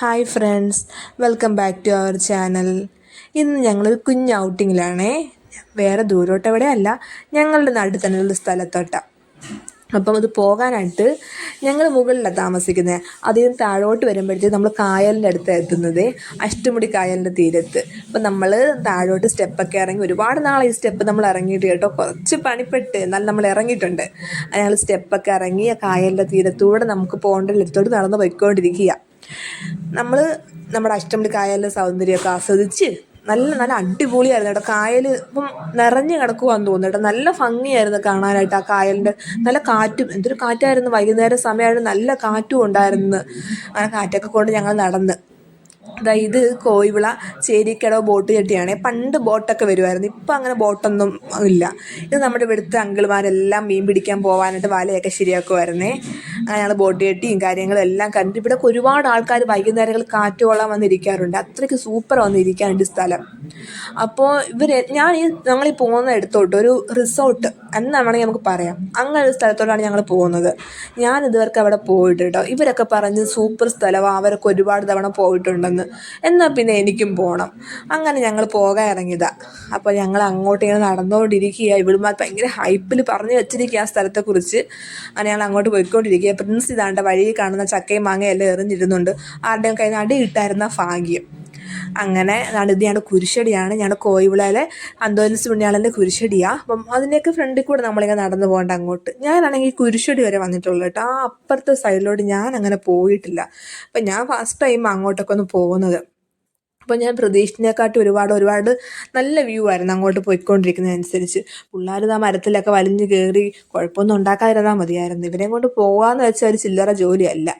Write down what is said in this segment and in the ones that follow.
Hi friends welcome back to our channel ഇന്ന് ഞങ്ങളൊരു കുഞ്ഞ് ഔട്ടിങ്ങിലാണേ വേറെ ദൂരോട്ട് എവിടെ അല്ല ഞങ്ങളുടെ നാട്ടിൽ തന്നെയുള്ള സ്ഥലത്തോട്ടാണ് അപ്പം അത് പോകാനായിട്ട് ഞങ്ങൾ മുകളിലാണ് താമസിക്കുന്നത് നിന്ന് താഴോട്ട് വരുമ്പോഴത്തേക്ക് നമ്മൾ കായലിന്റെ അടുത്ത് എത്തുന്നത്. അഷ്ടമുടി കായലിന്റെ തീരത്ത്. അപ്പം നമ്മൾ താഴോട്ട് സ്റ്റെപ്പൊക്കെ ഇറങ്ങി ഒരുപാട് നാളെ ഈ സ്റ്റെപ്പ് നമ്മൾ ഇറങ്ങിയിട്ട് കേട്ടോ. കുറച്ച് പണിപ്പെട്ട് എന്നാൽ നമ്മൾ ഇറങ്ങിയിട്ടുണ്ട്. ഞങ്ങൾ സ്റ്റെപ്പൊക്കെ ഇറങ്ങി ആ കായലിന്റെ തീരത്തൂടെ നമുക്ക് പോകേണ്ട നടന്ന് പോയിക്കൊണ്ടിരിക്കുക നമ്മൾ നമ്മുടെ അഷ്ടമുടി കായലിലെ സൗന്ദര്യമൊക്കെ ആസ്വദിച്ച് നല്ല നല്ല അടിപൊളിയായിരുന്നു കേട്ടോ. കായൽ ഇപ്പം നിറഞ്ഞു കിടക്കുവാന്ന് തോന്നുന്നു കേട്ടോ. നല്ല ഭംഗിയായിരുന്നു കാണാനായിട്ട് ആ കായലിന്റെ നല്ല കാറ്റും. എന്തൊരു കാറ്റായിരുന്നു. വൈകുന്നേരം സമയമായിരുന്നു നല്ല കാറ്റും ഉണ്ടായിരുന്നു. അങ്ങനെ കാറ്റൊക്കെ കൊണ്ട് ഞങ്ങൾ നടന്ന്. ദാ ഇത് കോയിവിള ചേരിക്കടവ് ബോട്ട് ചട്ടിയാണ് പണ്ട് ബോട്ടൊക്കെ വരുമായിരുന്നു. ഇപ്പം അങ്ങനെ ബോട്ടൊന്നും ഇല്ല. ഇത് നമ്മുടെ ഇവിടുത്തെ അങ്കിൾമാരെല്ലാം മീൻ പിടിക്കാൻ പോകാനായിട്ട് വലയൊക്കെ ശരിയാക്കുമായിരുന്നേ ഞങ്ങൾ ബോട്ട് കെട്ടിയും കാര്യങ്ങളും എല്ലാം കണ്ട് ഇവിടെ ഒരുപാട് ആൾക്കാർ വൈകുന്നേരങ്ങൾ കാറ്റ് കൊള്ളാൻ വന്നിരിക്കാറുണ്ട്. അത്രയ്ക്ക് സൂപ്പർ വന്നിരിക്കാനുണ്ട് സ്ഥലം. അപ്പോൾ ഇവർ ഞാൻ ഈ ഞങ്ങൾ ഈ പോകുന്ന ഇടത്തോട്ട് ഒരു റിസോർട്ട് എന്നാണ് വേണമെങ്കിൽ നമുക്ക് പറയാം. അങ്ങനെ ഒരു സ്ഥലത്തോട്ടാണ് ഞങ്ങൾ പോകുന്നത്. ഞാൻ ഇതുവരെ അവിടെ പോയിട്ട് കേട്ടോ. ഇവരൊക്കെ പറഞ്ഞ് സൂപ്പർ സ്ഥലമാണ് അവരൊക്കെ ഒരുപാട് തവണ പോയിട്ടുണ്ടെന്ന്. എന്നാൽ പിന്നെ എനിക്കും പോകണം അങ്ങനെ ഞങ്ങൾ പോകാൻ ഇറങ്ങിയതാണ് അപ്പോൾ ഞങ്ങൾ അങ്ങോട്ട് ഇങ്ങനെ നടന്നുകൊണ്ടിരിക്കുക ഇവിടുമാർ ഭയങ്കര ഹൈപ്പിൽ പറഞ്ഞു വെച്ചിരിക്കുക ആ സ്ഥലത്തെക്കുറിച്ച്. അങ്ങനെ ഞങ്ങൾ അങ്ങോട്ട് പോയിക്കൊണ്ടിരിക്കുക പ്രിൻസ് ഇതാണ്ട് വഴിയിൽ കാണുന്ന ചക്കയും മാങ്ങയും എല്ലാം എറിഞ്ഞിരുന്നുണ്ട്. ആരുടെയും കയ്യിൽ നിന്ന് അടി കിട്ടായിരുന്ന ഭാഗ്യം. അങ്ങനെ അതാണ് ഇത് ഞങ്ങളുടെ കുരിശടിയാണ്. ഞങ്ങളുടെ കോയിവിളയിലെ അന്തോനിസ് പുണ്യാളന്റെ കുരിശടിയാണ് അപ്പം അതിന്റെയൊക്കെ ഫ്രണ്ടിൽ കൂടെ നമ്മളിങ്ങനെ നടന്നു പോകേണ്ട അങ്ങോട്ട്. ഞാനാണെങ്കിൽ കുരിശടി വരെ വന്നിട്ടുള്ളൂ കേട്ടോ. ആ അപ്പുറത്തെ സൈഡിലോട്ട് ഞാൻ അങ്ങനെ പോയിട്ടില്ല. അപ്പം ഞാൻ ഫസ്റ്റ് ടൈം അങ്ങോട്ടൊക്കെ ഒന്ന് പോകുന്നത്. അപ്പോൾ ഞാൻ പ്രതീക്ഷിച്ചതിനെക്കാട്ടി ഒരുപാട് ഒരുപാട് നല്ല വ്യൂ ആയിരുന്നു അങ്ങോട്ട് പോയിക്കൊണ്ടിരിക്കുന്നതനുസരിച്ച് പിള്ളേർ ആ മരത്തിലൊക്കെ വലിഞ്ഞ് കയറി കുഴപ്പമൊന്നും ഉണ്ടാക്കാതിരുന്നാൽ മതിയായിരുന്നു. ഇവരെയും കൊണ്ട് പോകാമെന്ന് വെച്ചാൽ ഒരു ചില്ലറ ജോലിയല്ല.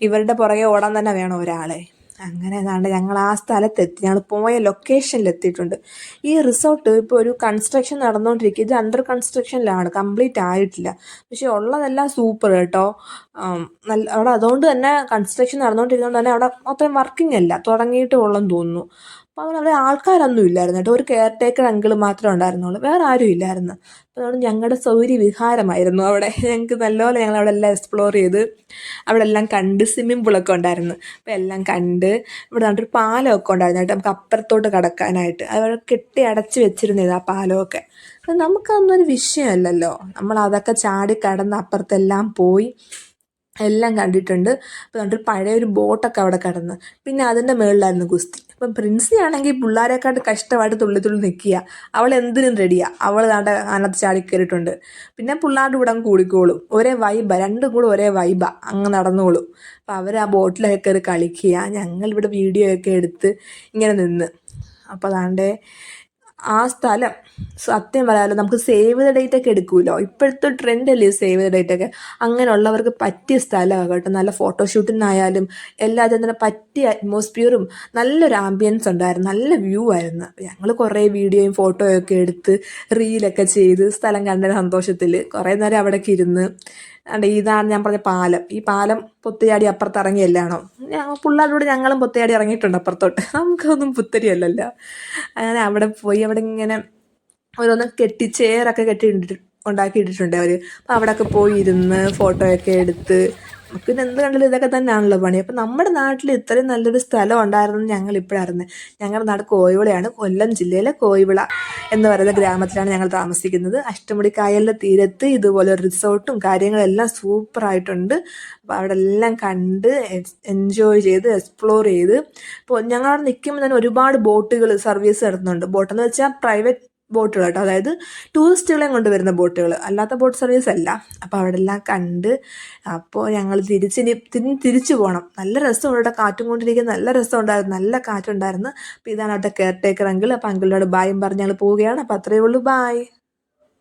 ഇവരുടെ പുറകെ ഓടാൻ തന്നെ വേണം ഒരാളെ. അങ്ങനെ അതാണ്ട് ഞങ്ങൾ ആ സ്ഥലത്തെത്തി. ഞങ്ങൾ പോയ ലൊക്കേഷനിൽ എത്തിയിട്ടുണ്ട്. ഈ റിസോർട്ട് ഇപ്പോൾ ഒരു കൺസ്ട്രക്ഷൻ നടന്നുകൊണ്ടിരിക്കുക ഇത് അണ്ടർ കൺസ്ട്രക്ഷനിലാണ് കംപ്ലീറ്റ് ആയിട്ടില്ല. പക്ഷേ ഉള്ളതെല്ലാം സൂപ്പർ കേട്ടോ. നല്ല അവിടെ അതുകൊണ്ട് തന്നെ കൺസ്ട്രക്ഷൻ നടന്നുകൊണ്ടിരിക്കുന്നത് തന്നെ അവിടെ അത്രയും വർക്കിംഗ് അല്ല. തുടങ്ങിയിട്ടേ ഉള്ളെന്ന് തോന്നുന്നു. അപ്പോൾ അവിടെ അവിടെ ആൾക്കാരൊന്നും ഇല്ലായിരുന്നു കേട്ടോ. ഒരു കെയർ ടേക്കർ അങ്കിൾ മാത്രമേ ഉണ്ടായിരുന്നുള്ളൂ. വേറെ ആരും ഇല്ലായിരുന്നു. അപ്പോൾ അതുകൊണ്ട് ഞങ്ങളുടെ സൗകര്യ വിഹാരമായിരുന്നു അവിടെ. ഞങ്ങൾക്ക് നല്ലപോലെ ഞങ്ങൾ അവിടെ എല്ലാം എക്സ്പ്ലോർ ചെയ്ത് അവിടെ എല്ലാം കണ്ട് സ്വിമ്മിംഗ് പൂളൊക്കെ ഉണ്ടായിരുന്നു. അപ്പോൾ എല്ലാം കണ്ട് ഇവിടെ നല്ലൊരു പാലമൊക്കെ ഉണ്ടായിരുന്നു കേട്ടോ. നമുക്ക് അപ്പുറത്തോട്ട് കടക്കാനായിട്ട്. അതുപോലെ കെട്ടി അടച്ച് വെച്ചിരുന്നത് ആ പാലമൊക്കെ. അപ്പം നമുക്കതൊന്നും ഒരു വിഷയമല്ലല്ലോ. നമ്മൾ അതൊക്കെ ചാടി കടന്ന് അപ്പുറത്തെല്ലാം പോയി എല്ലാം കണ്ടിട്ടുണ്ട്. അപ്പോൾ എന്നിട്ട് പഴയ ഒരു ബോട്ടൊക്കെ അവിടെ കിടന്ന്. പിന്നെ അതിന്റെ മുകളിലായിരുന്നു ഗുസ്തി. അപ്പം പ്രിൻസി ആണെങ്കിൽ പിള്ളേരെക്കാട്ട് കഷ്ടമായിട്ട് തുള്ളി തുള്ളി നിൽക്കുക അവൾ എന്തിനും റെഡിയാ. അവൾ നാട്ടെ അതിനകത്ത് ചാടി കയറിയിട്ടുണ്ട് പിന്നെ പിള്ളേരുടെ കൂടെ കൂടിക്കോളും. ഒരേ വൈബ രണ്ടും കൂടെ ഒരേ വൈബ അങ്ങ് നടന്നോളും. അപ്പം അവർ ആ ബോട്ടിലൊക്കെ കയറി കളിക്കുക. ഞങ്ങളിവിടെ വീഡിയോ ഒക്കെ എടുത്ത് ഇങ്ങനെ നിന്ന്. അപ്പോൾ അതാണ്ടേ ആ സ്ഥലം സത്യം പറയാമല്ലോ നമുക്ക് സേവ് ദ ഡേറ്റ് ഒക്കെ എടുക്കുമല്ലോ ഇപ്പോഴത്തെ ട്രെൻഡ് അല്ലേ സേവ് ദ ഡേറ്റ് ഒക്കെ? അങ്ങനെയുള്ളവർക്ക് പറ്റിയ സ്ഥലമാണ് കേട്ടോ. നല്ല ഫോട്ടോഷൂട്ടിനായാലും എല്ലാത്തിനും തന്നെ പറ്റിയ അറ്റ്മോസ്ഫിയറും നല്ലൊരു ആംബിയൻസ് ഉണ്ടായിരുന്നു. നല്ല വ്യൂ ആയിരുന്നു. ഞങ്ങൾ കുറേ വീഡിയോയും ഫോട്ടോയും ഒക്കെ എടുത്ത് റീലൊക്കെ ചെയ്ത് സ്ഥലം കണ്ട സന്തോഷത്തിൽ കുറേ നേരം അവിടേക്ക് ഇരുന്ന് അണ്ട് ഇതാണ് ഞാൻ പറഞ്ഞ പാലം. ഈ പാലം പൊത്തിയാടി അപ്പുറത്ത് ഇറങ്ങിയല്ലാണോ പിള്ളേരോട് ഞങ്ങളും പൊത്തിയാടി ഇറങ്ങിയിട്ടുണ്ട് അപ്പുറത്തോട്ട്. നമുക്കൊന്നും പുത്തരിയല്ലല്ലോ. അങ്ങനെ അവിടെ പോയി അവിടെ ഇങ്ങനെ ഓരോന്ന് കെട്ടി ചേറൊക്കെ കെട്ടി ഉണ്ടാക്കിയിട്ടിട്ടുണ്ട് അവർ അപ്പോൾ അവിടെയൊക്കെ പോയി ഇരുന്ന് ഫോട്ടോയൊക്കെ എടുത്ത്. പിന്നെ എന്ത് കണ്ടാലും ഇതൊക്കെ തന്നെയാണല്ലോ പണി. അപ്പം നമ്മുടെ നാട്ടിൽ ഇത്രയും നല്ലൊരു സ്ഥലം ഉണ്ടായിരുന്നു ഞങ്ങൾ ഇപ്പോഴായിരുന്നു ഞങ്ങളുടെ നാട് കോയിവിളയാണ് കൊല്ലം ജില്ലയിലെ കോയിവിള എന്ന് പറയുന്ന ഗ്രാമത്തിലാണ് ഞങ്ങൾ താമസിക്കുന്നത്. അഷ്ടമുടി കായലിന്റെ തീരത്ത് ഇതുപോലെ റിസോർട്ടും കാര്യങ്ങളെല്ലാം സൂപ്പർ ആയിട്ടുണ്ട് അപ്പോൾ അവിടെ എല്ലാം കണ്ട് എൻജോയ് ചെയ്ത് എക്സ്പ്ലോർ ചെയ്ത്. ഇപ്പോൾ ഞങ്ങളവിടെ നിൽക്കുമ്പോൾ തന്നെ ഒരുപാട് ബോട്ടുകൾ സർവീസ് നടത്തുന്നുണ്ട്. ബോട്ടെന്ന് വെച്ചാൽ പ്രൈവറ്റ് ബോട്ടുകൾ കേട്ടോ. അതായത് ടൂറിസ്റ്റുകളെയും കൊണ്ടുവരുന്ന ബോട്ടുകൾ. അല്ലാത്ത ബോട്ട് സർവീസ് അല്ല. അപ്പോൾ അവിടെ എല്ലാം കണ്ട് അപ്പോൾ ഞങ്ങൾ തിരിച്ചിനി തിരിച്ചു പോകണം നല്ല രസമുണ്ട് ഇവിടെ കാറ്റും കൊണ്ടിരിക്കുന്ന നല്ല രസമുണ്ടായിരുന്നു. നല്ല കാറ്റുണ്ടായിരുന്നു. അപ്പോൾ ഇതാണ് അവിടുത്തെ കെയർ ടേക്കർ അങ്കിൾ അപ്പോൾ അങ്കിളിനോട് ബായും പറഞ്ഞ് ഞങ്ങൾ പോവുകയാണ്. അപ്പോൾ അത്രയേ ഉള്ളൂ. ബായ്